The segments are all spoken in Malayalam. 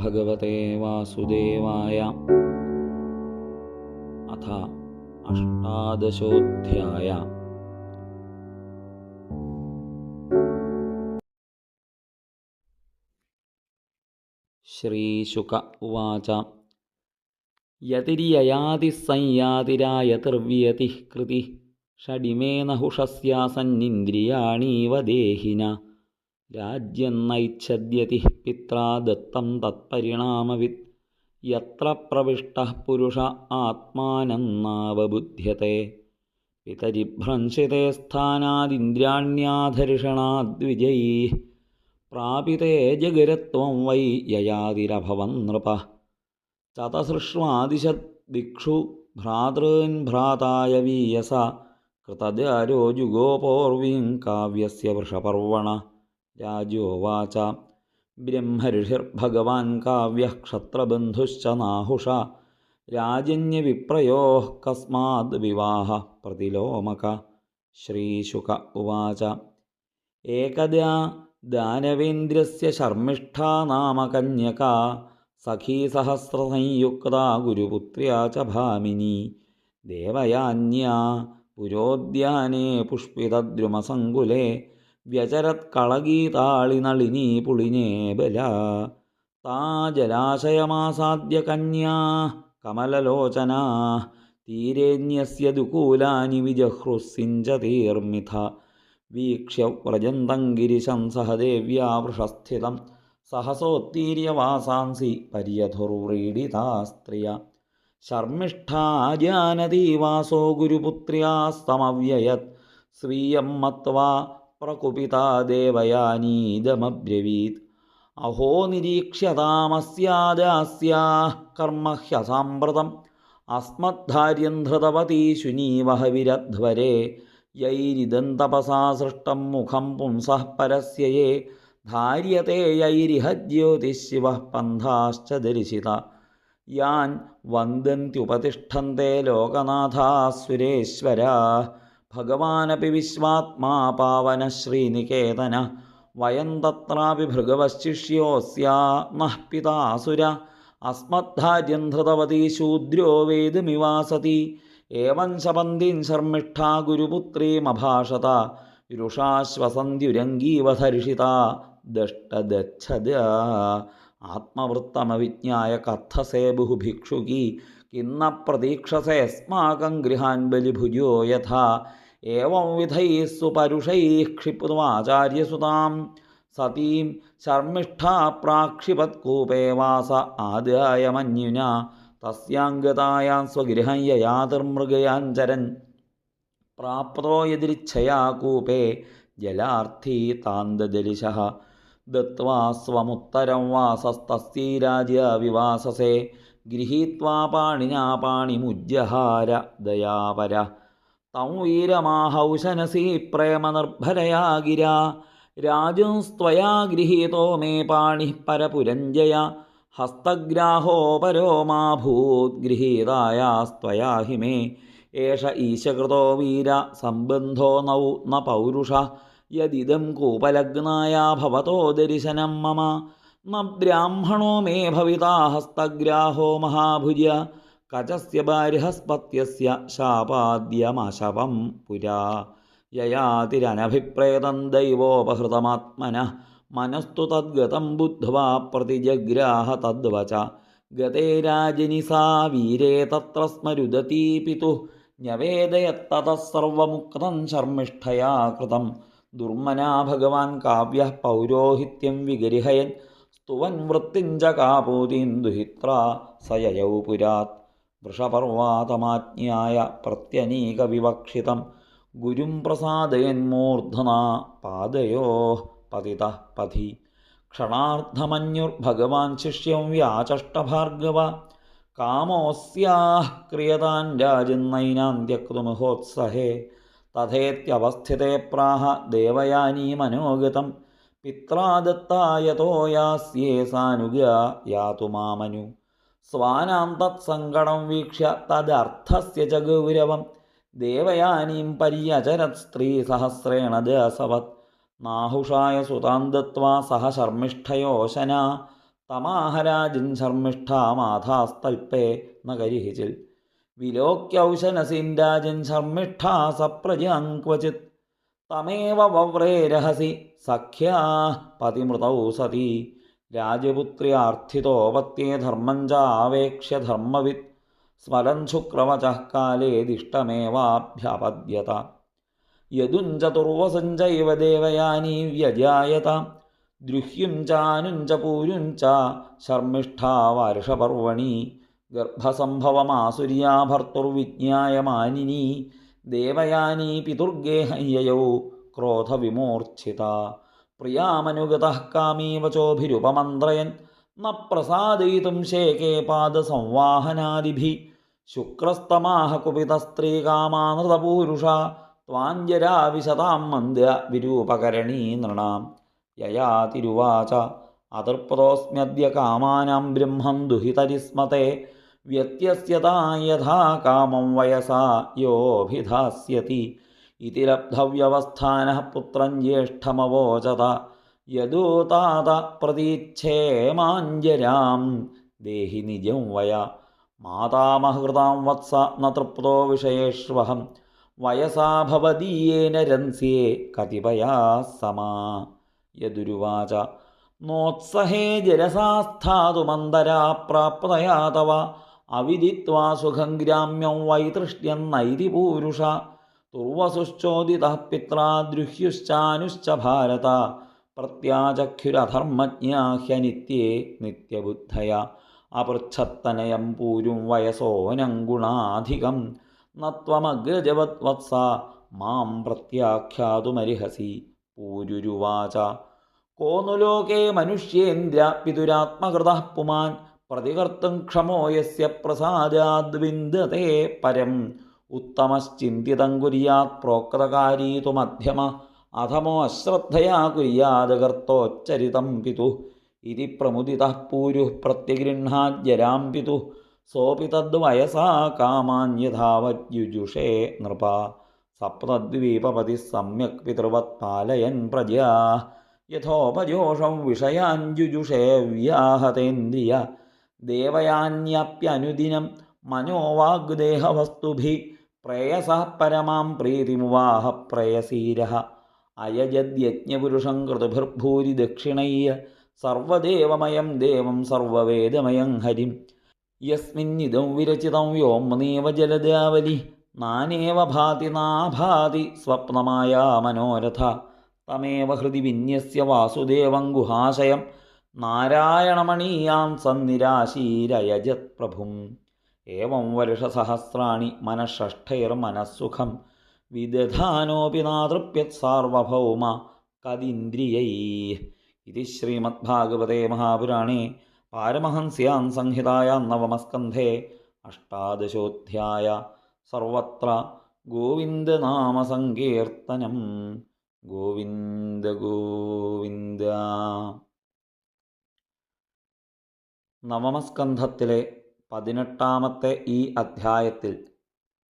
ഭഗവത്തെ വാസുദേവായ അഥ അഷ്ടാദശോऽധ്യായ ശ്രീശുക ഉവാച യതിര്യയാതിസംയാതിരായതിർവ്യതിः കൃതി ഷഡിമേ നഹുഷസ്യാസന്നിന്ദ്രിയാണീവ ദേഹിന രാജ്യം നൈച്ഛദ്യതി പിത്രാ ദത്തം തത്പരിണാമവിത് യത്ര പ്രവിഷ്ട പുരുഷ ആത്മാനം നാവബുധ്യത്തെ പിതരിഭ്രംശിതേ സ്ഥാനാദിന്ദ്രാണ്യാധർഷണാദ്വിജൈः പ്രാപിതേ ജഗരത്വം വൈ യയാതിരഭവൻ നൃപ. ചതസൃഷ്വാദിശദിക്ഷു ഭ്രാതॄൻ ഭ്രാതായ വീയസ. കൃതജാരോ ജുഗോപോർവീം കാവ്യസ്യ വൃഷപർവണ. രാജോവാച ബ്രഹ്മർഷിർഭഗവാൻ കാവ്യഃ ക്ഷത്രബന്ധുശ്ച നാഹുഷ രാജന്യവിപ്രയോ കസ്മാദ് വിവാഹ പ്രതിലോമക ശ്രീശുക ഉവാച ഏകദാ ദാനവേന്ദ്രസ്യ ശർമ്മിഷ്ഠാ നാമ കന്യകാ സഖീസഹസ്രസംയുക്താ ഗുരുപുത്ര്യാ ച ഭാമിനി ദേവയാന്യാ പുരോദ്യാനേ പുഷ്പിതദ്രുമസങ്കുലേ വ്യചരത്കളഗീതാളിനളിനീ പുളിനേ ബല. താ ജലാശയമാസാദ്യ കന്യാ കമലലോചനാ. തീരേന്യസ്യ ദുകൂലാനി വിജഹ്രുസിഞ്ചതീർമിഥ. വീക്ഷ്യ വ്രജന്തം ഗിരിശം സഹദേവ്യാ വൃഷസ്ഥിതം. സഹസോത്തീര്യവാസാംസി പര്യധുർവ്രീഡിതാ സ്ത്രിയ. ശർമ്മിഷ്ഠാജാനതീവാസോ ഗുരുപുത്രിയാസ്തമവ്യയത് സ്വീയം മത്വാ പ്രകുപിതാ ദേവയാനീദമബ്രവീത് അഹോ നിരീക്ഷ്യതാമസ്യാദാസ്യാ കർമ്മ ഹ്യസാമ്പ്രതം അസ്മദ്ധാര്യം ധൃതവതീ ശുനീവഹ വിരധ്വരേ. യൈരിദം തപസാ സൃഷ്ടം മുഖം പുംസഃ പരസ്യയേ. ധാര്യത്തെ യൈരിഹ ജ്യോതിശിവ പന്ഥാശ്ച ദർശിത യാൻ വന്ദന്ത്യുപതിഷ്ഠന്തേ ലോകനാഥാ സുരേശ്വരാ. ഭഗവാനപി വിശ്വാത്മാ പാവന ശ്രീനികേതന. വയം തത്രാപി ഭൃഗവശ്ശിഷ്യോസ്യാ നഃ പിതാസുര അസ്മദ്ധാര്യം ധൃതവതി ശൂദ്രോ വേദമിവാസതി. ഏവം ശപന്തി ശർമ്മിഷ്ഠാ ഗുരുപുത്രീമഭാഷത. രുഷാശ്വസന്ധ്യുരംഗീവധരിഷിത. ദഷ്ടദച്ഛത ആത്മവൃത്തമവിജ്ഞായ കഥസേ ഭിക്ഷുകി. കിന്ന പ്രതീക്ഷസേ അസ്മാകം ഗൃഹാൻ ബലിഭുജോ യഥാ. ഏവം വിധൈः ക്ഷിപ്തുമാചാര്യസുതാം. സതീം ശർമ്മിഷ്ഠാ പ്രാക്ഷിപത്കൂപേ വാസ ആദ്യായമന്യുന. തസ്യാംഗതായാം സ്വഗൃഹം യയാതിർമൃഗയാഞ്ചരൻ പ്രാപ്തോ യതിരിച്ഛയാ കൂപേ ജലാർത്ഥീ താന്തദലിശ ദത്വാ സ്വമുത്തരം വാസസ്തസ്യൈരാജ്യ വിവാസസേ. ഗൃഹീത്വാ പാണിനാ പാണിമുജ്ജഹാര ദയാപര തൗവീരമാഹൗശനസി പ്രേമനിർഭരയാഗിര രാജുസ്ത്വയാ ഗൃഹീതോ മേ പാണി പരപുരഞ്ജയ. ഹസ്തഗ്രാഹോ പരോ മാ ഭൂത് ഗൃഹീതായ ഗൃഹീതായാസ്ത്വയാ ഹി മേ. ഏഷ ഈശകൃതോ വീര സംബന്ധോ നൗ ന പൗരുഷ. യദിദം കൂപലഗ്നായ ഭവതോ ദരിശനം മമ. ന ബ്രാഹ്മണോ മേ ഭവിതാ ഹസ്തഗ്രാഹോ മഹാഭുജ. കജസ്യ ബാരിഹസ്പത്യസ്യ ശാപാദ്യമാശവം പുരാ. യയാതിരനഭിപ്രേതം ദൈവോപഹൃതമാത്മന മനസ്തു തദ്ഗതം ബുദ്ധ്വാ പ്രതിജഗ്രാഹ തദ്വച. ഗതേ രാജിനി സാ വീരേ തത്ര സ്മരുദതീ പിതു ന്യവേദയത്തതഃ സർവമുക്തം ശർമ്മിഷ്ഠയാ കൃതം. ദുർമനാ ഭഗവാൻ കാവ്യ പൗരോഹിത്യം വിഗരിഹയൻ സ്തുവൻ വൃത്തിഞ്ച കാപൂതീന്ദുഹിത്ര സയയൗ പുരാത്. വൃഷപർവാതമാജ്ഞായ പ്രത്യനീകവിവക്ഷിതം. ഗുരും പ്രസാദയന്മൂർധന പാദയോ പതിത പതി ക്ഷണാർദ്ധമന്യുർഭഗവാൻ ശിഷ്യം വ്യാചഷ്ടഭാർഗവ. കാമോസ്യാഹ് ക്രിയതാൻ രാജന്നൈനാം ത്യക്തുമഹോത്സഹേ തഥേത്യവസ്ഥിതേ പ്രാഹ ദേവയാനീ മനോഗതം. പിത്രാദത്തായതോ യാസ്യേ സാനുഗ യാതു മാമനു. സ്വാനാന്തസങ്കടം വീക്ഷ്യ തദർത്ഥസ്യ ച ഗൗരവം ദേവയാനീം പര്യചരത് സ്ത്രീ സഹസ്രേണ ദസവത് നാഹുഷായ സുതാന്തത്വാ സഹ ശർമ്മിഷ്ഠയോശന തമാഹരാജിൻ ശർമ്മിഷ്ഠാ മാധാസ്തൽപേ നഗരിഹിചിൽ. വിലോക്യൗശനസിൻ രാജൻ ശർമ്മിഷ്ഠാ സപ്രജാം ക്വചിത്. തമേവ വവ്രേ രഹസി സഖ്യാ പതിമൃതൗ സതി. രാജപുത്ര്യാർത്ഥിതോപത്യേ ധർമ്മം ച ആവേക്ഷ്യ ധർമ്മവിത് സ്മരൻ ശുക്രവചഃ കാലേദിഷ്ടമേവാഭ്യപദ്യത യദും ചതുർവസഞ്ചൈവ ദേവയാനി വ്യജായത. ദ്രുഹ്യും ചാനും ച പൂരും ച ശർമ്മിഷ്ഠാ വർഷപർവണി ഗർഭസംഭവമാസുര്യാ ഭർത്തുർവിജ്ഞായമാനിനി. ദേവയാനി പിതുർഗേഹയ്യയോ ക്രോധവിമൂർച്ഛിത. പ്രിയാമനുഗതഃ കാമീവചോഭിരുപമന്ത്രയൻ ന പ്രസാദയിതും പാദ പാദസംവാഹനാദിഭി. ശുക്രസ്തമാഹ കുപിതസ്ത്രീകാമാനൃതപൂരുഷ ത്വാഞ്ജരാവിശതാം മന്ദ്യ വിരൂപകരണീ നൃണാം. യയാതിരുവാച അതൃപ്തോസ്മ്യദ്യ കാമാനാം ബ്രഹ്മം ദുഹിതരിസ്മത്തെ വ്യത്യസ്യതാ യഥാ കാമം വയസാ യോഭിധാസ്യതി. ഇതി ലബ്ധവ്യവസ്ഥാനഃ പുത്രൻ ജ്യേഷ്ഠമവോചത. യദൂതാത പ്രതീച്ഛേമാഞ്ജരാം. ദേഹി നിജം വയ. മാതാമഹൃതാം വത്സ ന തൃപ്തോ വിഷയേഷ്വഹം. വയസാ ഭവദീയേന രംസ്യേ കതിപയാ സമാ. യദുരുവാച. നോത്സഹേ ജരസാസ്ഥാതുമന്തരാ പ്രാപ്തയാ തവ അവിദിത്വാ സുഖം ഗ്രാമ്യം വൈതൃഷ്ട്യം നൈതി പൂരുഷ തുർവസുശ്ചോദിതഃ പിത്രാദ്രുഹ്യുശ്ചാനുശ്ച ഭാരത. പ്രത്യാചക്ഷുരധർമ്മജ്ഞാഹ്യനിത്യേ നിത്യബുദ്ധയ. അപൃച്ഛത്തനയം പൂരും വയസോനം ഗുണാധികം. നത്വമഗ്രജവത് വത്സ മാം പ്രത്യാഖ്യാതുമരിഹസി പൂരുരുവാച. കോനുലോകേ മനുഷ്യേന്ദ്ര പിതുരാത്മകൃത പുമാൻ. പ്രതികർത്തും ക്ഷമോ യസ്യ പ്രസാദാദ്വിന്ദതേ പരം. ഉത്തമശ്ചിന്തിതം കുര്യാത് പ്രോക്തകാരീതു മധ്യമ അധമോ അശ്രദ്ധയാ കുര്യാത് കർത്തോച്ചരിതം പിതു ഇതി പ്രമുദിത പൂരു പ്രത്യഗൃഹാജ്ജരാം പിതു സോപി തദ്വയസാ കാമാന്യധാവുജുഷേ നൃപ. സപ്തദ്വീപതി സമ്യക് പിതൃവത് പാലയൻ പ്രജയാ. യഥോപജോഷം വിഷയാഞ്ജുജുഷേ വ്യാഹതേന്ദ്രിയ. ദേവയാന്യപ്യനുദിനം മനോവാഗ്ദേഹവസ്തുഭി പ്രേയസ പരമാം പ്രീതിമുവാഹ പ്രേയസീര അയജദ്യജ്ഞപുരുഷം കൃതുഭിർഭൂരി ദക്ഷിണയ്യ. സർവദേവമയം ദേവം സർവവേദമയം ഹരിം. യസ്മിന്നിതം വിരചിതം വ്യോമനേവ ജലദാവലി. നാനേവ ഭാതി നാഭാതി സ്വപ്നമായ മനോരഥ. തമേവ ഹൃദി വിന്യസ്യ വാസുദേവം ഗുഹാശയം. നാരായണമണീയാം സന്നിരാശീരയജത് പ്രഭും. ഏവം വർഷസഹസ്രാണി മനഃഷ്ഠൈർമനഃസുഖം വിദധാനോപി നാതൃപ്യത് സാർവഭൗമ ഇതി ഇത് ശ്രീമദ്ഭാഗവതേ മഹാപുരാണേ പാരമഹംസ്യാം സംഹിതായാം നവമസ്കന്ധേ അഷ്ടാദശോധ്യായ സർവത്ര ഗോവിന്ദനാമസങ്കീർത്തനം ഗോവിന്ദ ഗോവിന്ദ. നവമസ്കന്ധത്തിലെ പതിനെട്ടാമത്തെ ഈ അധ്യായത്തിൽ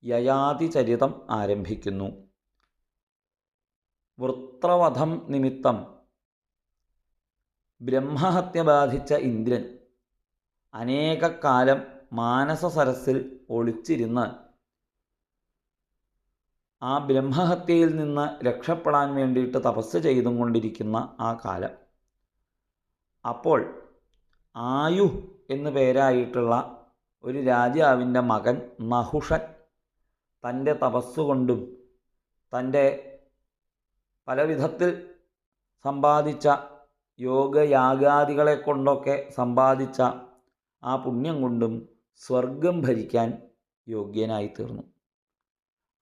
യയാതിചരിതം ആരംഭിക്കുന്നു. വൃത്രവധം നിമിത്തം ബ്രഹ്മഹത്യ ബാധിച്ച ഇന്ദ്രൻ അനേകക്കാലം മാനസ സരസിൽ ഒളിച്ചിരുന്ന് ആ ബ്രഹ്മഹത്യയിൽ നിന്ന് രക്ഷപ്പെടാൻ വേണ്ടിയിട്ട് തപസ് ചെയ്തും കൊണ്ടിരിക്കുന്ന ആ കാലം. അപ്പോൾ ആയു എന്നു പേരായിട്ടുള്ള ഒരു രാജാവിന്റെ മകൻ നഹുഷൻ തന്റെ തപസ്സുകൊണ്ടും തന്റെ പലവിധത്തിൽ സമ്പാദിച്ച യോഗയാഗാദികളെ കൊണ്ടൊക്കെ സമ്പാദിച്ച ആ പുണ്യം കൊണ്ടും സ്വർഗം ഭരിക്കാൻ യോഗ്യനായി തീർന്നു.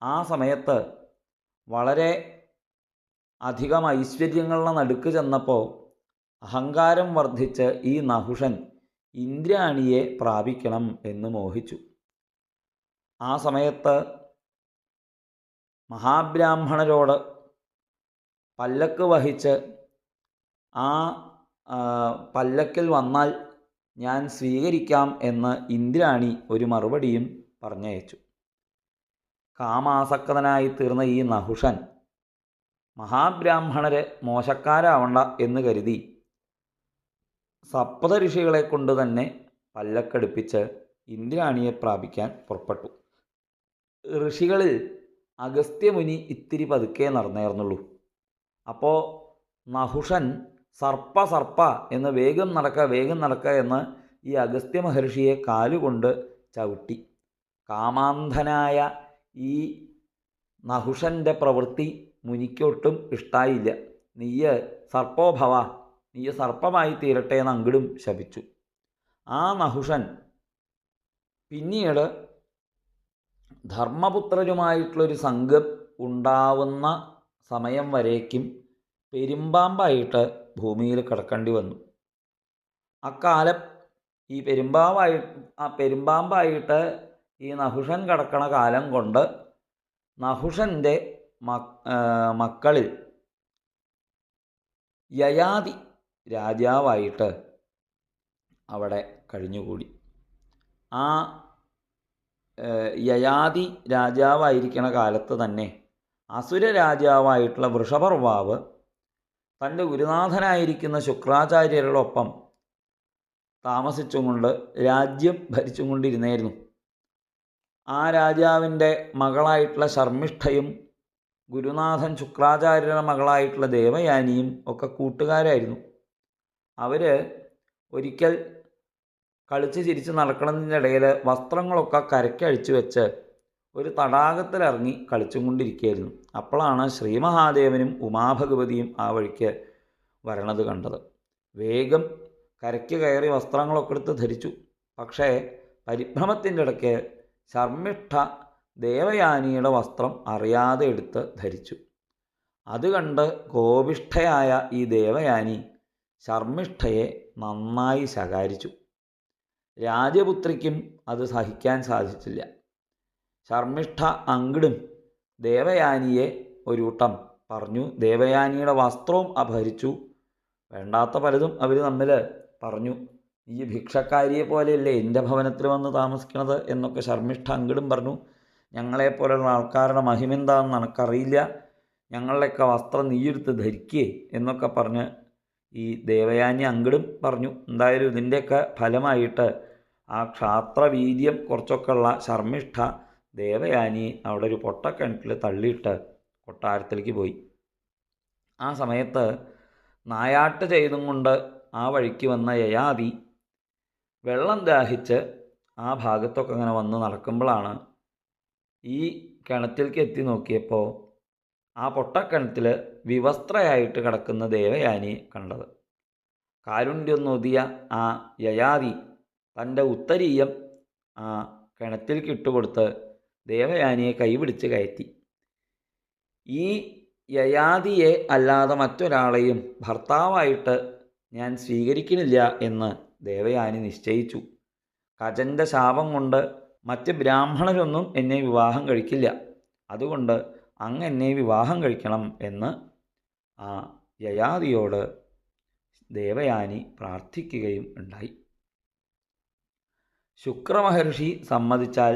ആ സമയത്ത് വളരെ അധികം ഐശ്വര്യങ്ങളുടെ നടുക്ക് ചെന്നപ്പോൾ അഹങ്കാരം വർദ്ധിച്ച് ഈ നഹുഷൻ ഇന്ദ്രാണിയെ പ്രാപിക്കണം എന്ന് മോഹിച്ചു. ആ സമയത്ത് മഹാബ്രാഹ്മണരോട് പല്ലക്ക് വഹിച്ച് ആ പല്ലക്കിൽ വന്നാൽ ഞാൻ സ്വീകരിക്കാം എന്ന് ഇന്ദ്രാണി ഒരു മറുപടിയും പറഞ്ഞയച്ചു. കാമാസക്തനായി തീർന്ന ഈ നഹുഷൻ മഹാബ്രാഹ്മണരെ മോശക്കാരാവണ്ട എന്ന് കരുതി സപ്ത ഋഷികളെ കൊണ്ട് തന്നെ പല്ലക്കടുപ്പിച്ച് ഇന്ദ്രാണിയെ പ്രാപിക്കാൻ പുറപ്പെട്ടു. ഋഷികളിൽ അഗസ്ത്യമുനി ഇത്തിരി പതുക്കെ നടന്നേർന്നുള്ളൂ. അപ്പോൾ നഹുഷൻ സർപ്പ സർപ്പ എന്ന് വേഗം നടക്ക വേഗം നടക്ക എന്ന് ഈ അഗസ്ത്യ മഹർഷിയെ കാലുകൊണ്ട് ചവിട്ടി. കാമാന്ധനായ ഈ നഹുഷന്റെ പ്രവൃത്തി മുനിക്കൊട്ടും ഇഷ്ടായില്ല. നീയ് സർപ്പോഭവ നീ സർപ്പമായി തീരട്ടെ എന്ന് അങ്കിടും ശപിച്ചു. ആ നഹുഷൻ പിന്നീട് ധർമ്മപുത്രരുമായിട്ടുള്ളൊരു സംഘം ഉണ്ടാവുന്ന സമയം വരേക്കും പെരുമ്പാമ്പായിട്ട് ഭൂമിയിൽ കിടക്കേണ്ടി വന്നു. അക്കാലം ഈ പെരുമ്പാമ്പായി ആ പെരുമ്പാമ്പായിട്ട് ഈ നഹുഷൻ കിടക്കണ കാലം കൊണ്ട് നഹുഷന്റെ മക്കളിൽ യയാതി രാജാവായിട്ട് അവിടെ കഴിഞ്ഞുകൂടി. ആ യയാതി രാജാവായിരിക്കണ കാലത്ത് തന്നെ അസുര രാജാവായിട്ടുള്ള വൃഷഭർവാവ് തന്റെ ഗുരുനാഥനായിരിക്കുന്ന ശുക്രാചാര്യരോടൊപ്പം താമസിച്ചുകൊണ്ട് രാജ്യം ഭരിച്ചും കൊണ്ടിരുന്നായിരുന്നു ആ രാജാവിന്റെ മകളായിട്ടുള്ള ശർമ്മിഷ്ഠയും ഗുരുനാഥൻ ശുക്രാചാര്യരുടെ മകളായിട്ടുള്ള ദേവയാനിയും ഒക്കെ കൂട്ടുകാരായിരുന്നു. അവർ ഒരിക്കൽ കളിച്ച് ചിരിച്ച് നടക്കണതിനിടയിൽ വസ്ത്രങ്ങളൊക്കെ കരക്കഴിച്ച് വെച്ച് ഒരു തടാകത്തിലിറങ്ങി കളിച്ചും കൊണ്ടിരിക്കുകയായിരുന്നു. അപ്പോഴാണ് ശ്രീമഹാദേവനും ഉമാഭഗവതിയും ആ വഴിക്ക് വരണത് കണ്ടത്. വേഗം കരയ്ക്ക് കയറി വസ്ത്രങ്ങളൊക്കെ എടുത്ത് ധരിച്ചു. പക്ഷേ പരിഭ്രമത്തിന്റെ ഇടയ്ക്ക് ശർമ്മിഷ്ഠ ദേവയാനിയുടെ വസ്ത്രം അറിയാതെ എടുത്ത് ധരിച്ചു. അത് കണ്ട് കോപിഷ്ഠയായ ഈ ദേവയാനി ശർമ്മിഷ്ഠയെ നന്നായി ശകാരിച്ചു. രാജപുത്രിക്കും അത് സഹിക്കാൻ സാധിച്ചില്ല. ശർമ്മിഷ്ഠ അങ്കിടും ദേവയാനിയെ ഒരുട്ടം പറഞ്ഞു ദേവയാനിയുടെ വസ്ത്രവും അപഹരിച്ചു. വേണ്ടാത്ത പലതും അവർ തമ്മിൽ പറഞ്ഞു. ഈ ഭിക്ഷക്കാരിയെ പോലെയല്ലേ എന്റെ ഭവനത്തിൽ വന്ന് താമസിക്കണത്? എന്നൊക്കെ ശർമ്മിഷ്ഠ അങ്കിടും പറഞ്ഞു. ഞങ്ങളെപ്പോലുള്ള ആൾക്കാരുടെ മഹിമെന്താണെന്ന് എനിക്കറിയില്ല ഞങ്ങളുടെയൊക്കെ വസ്ത്രം നീയെടുത്ത് ധരിക്കേ എന്നൊക്കെ പറഞ്ഞ് ഈ ദേവയാനി അങ്കിടും പറഞ്ഞു എന്തായാലും ഇതിന്റെയൊക്കെ ഫലമായിട്ട് ആ ക്ഷാത്രവീര്യം കുറച്ചൊക്കെ ഉള്ള ശർമ്മിഷ്ഠ ദേവയാനി അവിടെ ഒരു പൊട്ടക്കിണറ്റിൽ തള്ളിയിട്ട് കൊട്ടാരത്തിലേക്ക് പോയി. ആ സമയത്ത് നായാട്ട് ചെയ്തും കൊണ്ട് ആ വഴിക്ക് വന്ന യയാതി വെള്ളം ദാഹിച്ച് ആ ഭാഗത്തൊക്കെ അങ്ങനെ വന്ന് നടക്കുമ്പോഴാണ് ഈ കിണറ്റിലേക്ക് എത്തി നോക്കിയപ്പോൾ ആ പൊട്ടക്കിണറ്റിൽ വിവസ്ത്രയായിട്ട് കിടക്കുന്ന ദേവയാനിയെ കണ്ടത്. കാരുണ്യൊന്നൊതിയ നൊതിയ ആ യയാതി തന്റെ ഉത്തരീയം ആ കിണറ്റിലേക്ക് ഇട്ടുകൊടുത്ത് ദേവയാനിയെ കൈപിടിച്ച് കയറ്റി. ഈ യയാതിയെ അല്ലാതെ മറ്റൊരാളെയും ഭർത്താവായിട്ട് ഞാൻ സ്വീകരിക്കുന്നില്ല എന്ന് ദേവയാനി നിശ്ചയിച്ചു. കജന്റെ ശാപം കൊണ്ട് മറ്റ് ബ്രാഹ്മണരൊന്നും എന്നെ വിവാഹം കഴിക്കില്ല. അതുകൊണ്ട് അങ്ങ് എന്നെ വിവാഹം കഴിക്കണം എന്ന് ആ യയാതിയോട് ദേവയാനി പ്രാർത്ഥിക്കുകയും ഉണ്ടായി. ശുക്രമഹർഷി സമ്മതിച്ചാൽ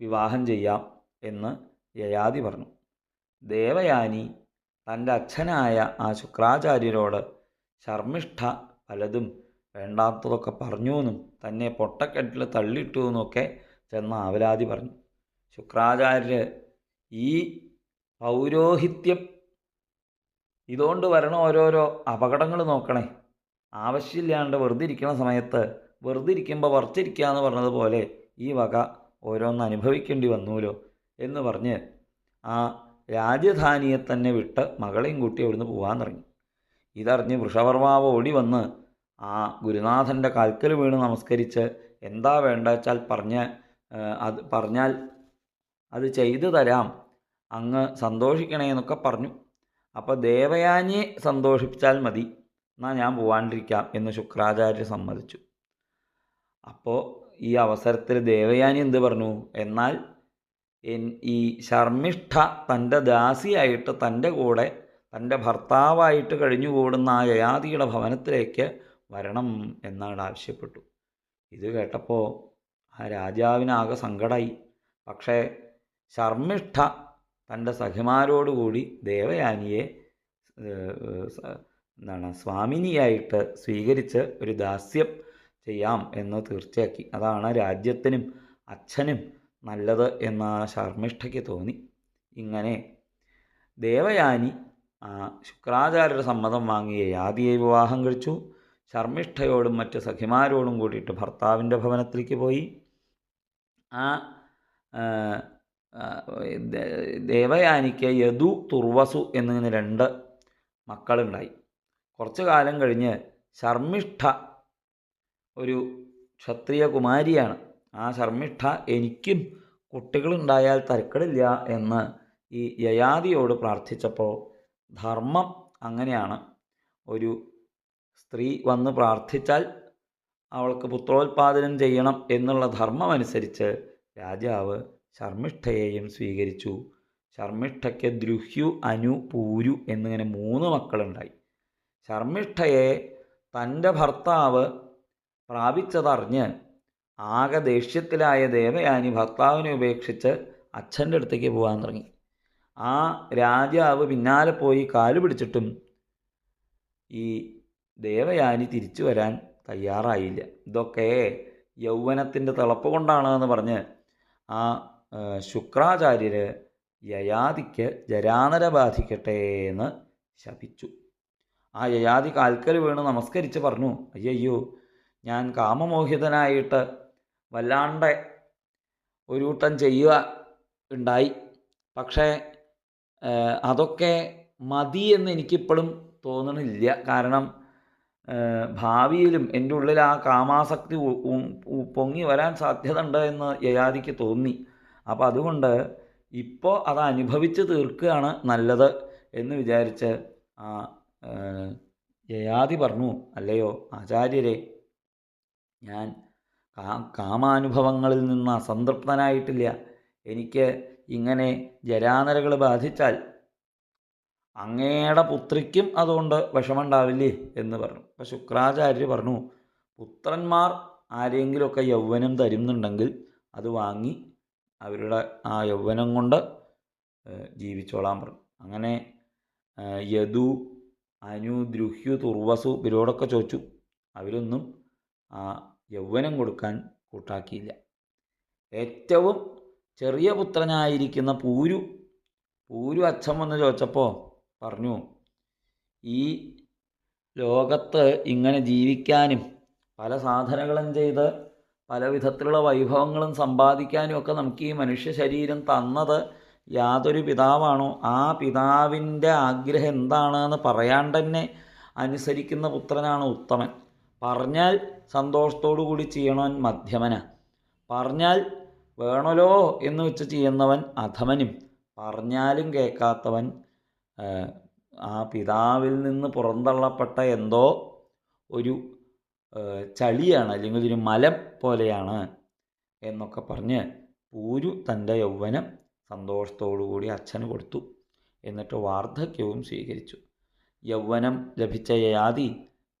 വിവാഹം ചെയ്യാം എന്ന് യയാതി പറഞ്ഞു. ദേവയാനി തന്റെ അച്ഛനായ ആ ശുക്രാചാര്യരോട് ശർമ്മിഷ്ഠ പലതും വേണ്ടാത്തതൊക്കെ പറഞ്ഞു എന്നും തന്നെ പൊട്ടക്കെട്ടിൽ തള്ളിയിട്ടു എന്നൊക്കെ ചെന്ന് ആവലാതി പറഞ്ഞു. ശുക്രാചാര്യർ ഈ പൗരോഹിത്യം. ഇതുകൊണ്ട് വരണ ഓരോരോ അപകടങ്ങൾ നോക്കണേ. ആവശ്യമില്ലാണ്ട് വെറുതെ ഇരിക്കുന്ന സമയത്ത് വെറുതെ ഇരിക്കുമ്പോൾ വറച്ചിരിക്കുക എന്ന് പറഞ്ഞതുപോലെ ഈ വക ഓരോന്ന് അനുഭവിക്കേണ്ടി വന്നൂലോ എന്ന് പറഞ്ഞ് ആ രാജധാനിയെ തന്നെ വിട്ട് മകളെയും കൂട്ടി അവിടുന്ന് പോകാൻ തുടങ്ങി. ഇതറിഞ്ഞ് വൃഷവർമാവ് ഓടി വന്ന് ആ ഗുരുനാഥന്റെ കാൽക്കൽ വീണ് നമസ്കരിച്ച് എന്താ വേണ്ട വെച്ചാൽ പറഞ്ഞ് അത് പറഞ്ഞാൽ അത് ചെയ്തു തരാം അങ്ങ് സന്തോഷിക്കണേ എന്നൊക്കെ പറഞ്ഞു. അപ്പോൾ ദേവയാനിയെ സന്തോഷിപ്പിച്ചാൽ മതി. എന്നാൽ ഞാൻ പോവാണ്ടിരിക്കാം എന്ന് ശുക്രാചാര്യ സമ്മതിച്ചു. അപ്പോൾ ഈ അവസരത്തിൽ ദേവയാനി എന്ത് പറഞ്ഞു? എന്നാൽ ഈ ശർമ്മിഷ്ഠ തന്റെ ദാസിയായിട്ട് തന്റെ കൂടെ തന്റെ ഭർത്താവായിട്ട് കഴിഞ്ഞുകൂടുന്ന ആ യയാതിയുടെ ഭവനത്തിലേക്ക് വരണം എന്നാണ് ആവശ്യപ്പെട്ടു. ഇത് കേട്ടപ്പോൾ ആ രാജാവിനാകെ സങ്കടമായി പക്ഷേ ശർമ്മിഷ്ഠ തന്റെ സഖിമാരോടുകൂടി ദേവയാനിയെ എന്താണ് സ്വാമിനിയായിട്ട് സ്വീകരിച്ച് ഒരു ദാസ്യം ചെയ്യാം എന്ന് തീർച്ചയാക്കി. അതാണ് രാജ്യത്തിനും അച്ഛനും നല്ലത് എന്ന് ശർമ്മിഷ്ഠയ്ക്ക് തോന്നി. ഇങ്ങനെ ദേവയാനി ശുക്രാചാര്യരുടെ സമ്മതം വാങ്ങിയ യാതിയെ വിവാഹം കഴിച്ചു. ശർമ്മിഷ്ഠയോടും മറ്റ് സഖിമാരോടും കൂടിയിട്ട് ഭർത്താവിന്റെ ഭവനത്തിലേക്ക് പോയി. ആ ദേവയാനിക്ക് യദു തുർവസു എന്നിങ്ങനെ രണ്ട് മക്കളുണ്ടായി. കുറച്ചു കാലം കഴിഞ്ഞ് ശർമ്മിഷ്ഠ ഒരു ക്ഷത്രിയ കുമാരിയാണ് ആ ശർമ്മിഷ്ഠ എനിക്കും കുട്ടികളുണ്ടായാൽ തരക്കടില്ല എന്ന് ഈ യയാതിയോട് പ്രാർത്ഥിച്ചപ്പോൾ ധർമ്മം അങ്ങനെയാണ്. ഒരു സ്ത്രീ വന്ന് പ്രാർത്ഥിച്ചാൽ അവൾക്ക് പുത്രോത്പാദനം ചെയ്യണം എന്നുള്ള ധർമ്മമനുസരിച്ച് രാജാവ് ശർമ്മിഷ്ഠയെയും സ്വീകരിച്ചു. ശർമ്മിഷ്ഠയ്ക്ക് ദ്രുഹ്യു അനു പൂരു എന്നിങ്ങനെ മൂന്ന് മക്കളുണ്ടായി. ശർമ്മിഷ്ഠയെ തന്റെ ഭർത്താവ് പ്രാപിച്ചതറിഞ്ഞ് ആകെ ദേഷ്യത്തിലായ ദേവയാനി ഭർത്താവിനെ ഉപേക്ഷിച്ച് അച്ഛന്റെ അടുത്തേക്ക് പോകാൻ തുടങ്ങി. ആ രാജാവ് പിന്നാലെ പോയി കാലു പിടിച്ചിട്ടും ഈ ദേവയാനി തിരിച്ചു വരാൻ തയ്യാറായില്ല. ഇതൊക്കെ യൗവനത്തിന്റെ തിളപ്പ് കൊണ്ടാണ് എന്ന് പറഞ്ഞ് ആ ആ, ശുക്രാചാര്യർ യയാതിക്ക് ജരാനര ബാധിക്കട്ടെ എന്ന് ശപിച്ചു. ആ യയാതി കാൽക്കൽ വീണ് നമസ്കരിച്ച് പറഞ്ഞു അയ്യയ്യോ ഞാൻ കാമമോഹിതനായിട്ട് വല്ലാണ്ട് ഒരു കൂട്ടം ചെയ്യുക ഉണ്ടായി. പക്ഷേ അതൊക്കെ മതി എന്ന് എനിക്കിപ്പോഴും തോന്നണില്ല. കാരണം ഭാവിയിലും എന്റെ ഉള്ളിൽ ആ കാമാസക്തി പൊങ്ങി വരാൻ സാധ്യത ഉണ്ട് എന്ന് യയാതിക്ക് തോന്നി. അപ്പോൾ അതുകൊണ്ട് ഇപ്പോൾ അത് അനുഭവിച്ച് തീർക്കുകയാണ് നല്ലത് എന്ന് വിചാരിച്ച് ആ യയാതി പറഞ്ഞു അല്ലയോ ആചാര്യരെ ഞാൻ കാമാനുഭവങ്ങളിൽ നിന്ന് അസംതൃപ്തനായിട്ടില്ല. എനിക്ക് ഇങ്ങനെ ജരാനരകൾ ബാധിച്ചാൽ അങ്ങയുടെ പുത്രിക്കും അതുകൊണ്ട് വിഷമമുണ്ടാവില്ലേ എന്ന് പറഞ്ഞു. അപ്പോൾ ശുക്രാചാര്യർ പറഞ്ഞു പുത്രന്മാർ ആരെങ്കിലുമൊക്കെ യൗവനം തരുന്നുണ്ടെങ്കിൽ അത് വാങ്ങി അവരുടെ ആ യൗവനം കൊണ്ട് ജീവിച്ചോളാൻ പറഞ്ഞു. അങ്ങനെ യദു അനു ദ്രുഹ്യു തുർവസു ഇവരോടൊക്കെ ചോദിച്ചു. അവരൊന്നും ആ യൗവനം കൊടുക്കാൻ കൂട്ടാക്കിയില്ല. ഏറ്റവും ചെറിയ പുത്രനായിരിക്കുന്ന പൂരു പൂരു അച്ഛൻ വന്ന് ചോദിച്ചപ്പോൾ പറഞ്ഞു ഈ ലോകത്ത് ഇങ്ങനെ ജീവിക്കാനും പല സാധനങ്ങളും ചെയ്ത് പല വിധത്തിലുള്ള വൈഭവങ്ങളും സമ്പാദിക്കാനും ഒക്കെ നമുക്ക് ഈ മനുഷ്യ ശരീരം തന്നത് യാതൊരു പിതാവാണോ? ആ പിതാവിന്റെ ആഗ്രഹം എന്താണെന്ന് പറയാണ്ട് തന്നെ അനുസരിക്കുന്ന പുത്രനാണ് ഉത്തമൻ. പറഞ്ഞാൽ സന്തോഷത്തോടു കൂടി ചെയ്യണവൻ മധ്യമന. പറഞ്ഞാൽ വേണമല്ലോ എന്ന് വെച്ച് ചെയ്യുന്നവൻ അധമനും. പറഞ്ഞാലും കേൾക്കാത്തവൻ ആ, പിതാവിൽ നിന്ന് പുറന്തള്ളപ്പെട്ട എന്തോ ഒരു ചളിയാണ് അല്ലെങ്കിൽ ഒരു മലം പോലെയാണ് എന്നൊക്കെ പറഞ്ഞ് പൂരു തന്റെ യൗവനം കൂടി അച്ഛന് കൊടുത്തു. എന്നിട്ട് വാർദ്ധക്യവും സ്വീകരിച്ചു. യൗവനം ലഭിച്ച യയാതി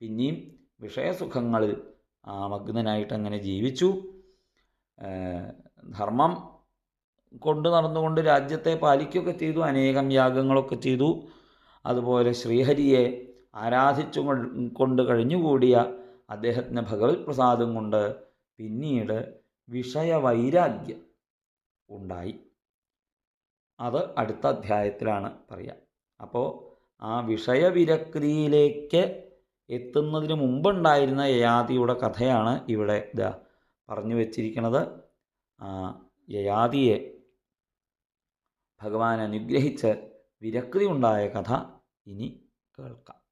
പിന്നെയും വിഷയസുഖങ്ങളിൽ മഗ്നനായിട്ട് അങ്ങനെ ജീവിച്ചു ധർമ്മം കൊണ്ട് നടന്നുകൊണ്ട് രാജ്യത്തെ പാലിക്കുകയൊക്കെ ചെയ്തു. അനേകം യാഗങ്ങളൊക്കെ ചെയ്തു. അതുപോലെ ശ്രീഹരിയെ ആരാധിച്ചു കൊണ്ട് കഴിഞ്ഞുകൂടിയ അദ്ദേഹത്തിന് ഭഗവത് പ്രസാദം കൊണ്ട് പിന്നീട് വിഷയവൈരാഗ്യം ഉണ്ടായി. അത് അടുത്ത അധ്യായത്തിലാണ് പറയുക അപ്പോൾ ആ വിഷയവിരക്തിയിലേക്ക് എത്തുന്നതിന് മുമ്പുണ്ടായിരുന്ന യയാതിയുടെ കഥയാണ് ഇവിടെ ഇതാ പറഞ്ഞു വച്ചിരിക്കുന്നത് യയാതിയെ ഭഗവാൻ അനുഗ്രഹിച്ച് വിരക്തി ഉണ്ടായ കഥ ഇനി കേൾക്കാം.